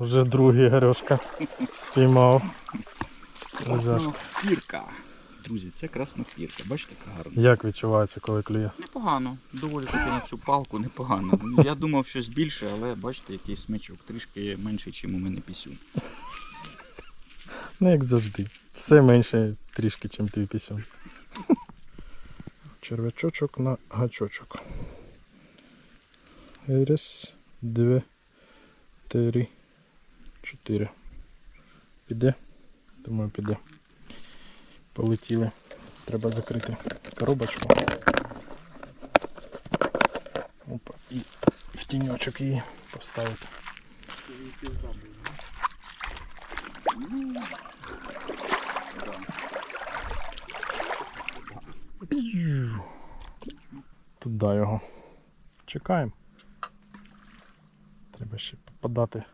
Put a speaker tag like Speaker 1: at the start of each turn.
Speaker 1: Вже другий Гарьошка спіймав.
Speaker 2: Краснопірка. Друзі, це краснопірка. Бачите, яка гарна.
Speaker 1: Як відчувається, коли клює?
Speaker 2: Непогано, доволі таки на цю палку непогано. Я думав щось більше, але бачите, який смичок трішки менший, ніж у мене пісюн.
Speaker 1: Ну, як завжди. Все менше трішки, ніж твій пісюн. Червячочок на гачочок. Раз, два, три, чотири. Піде? Думаю, піде. Полетіли. Треба закрити коробочку. Опа, і в тіньочок її поставити. Туди його. Чекаємо. Треба ще подати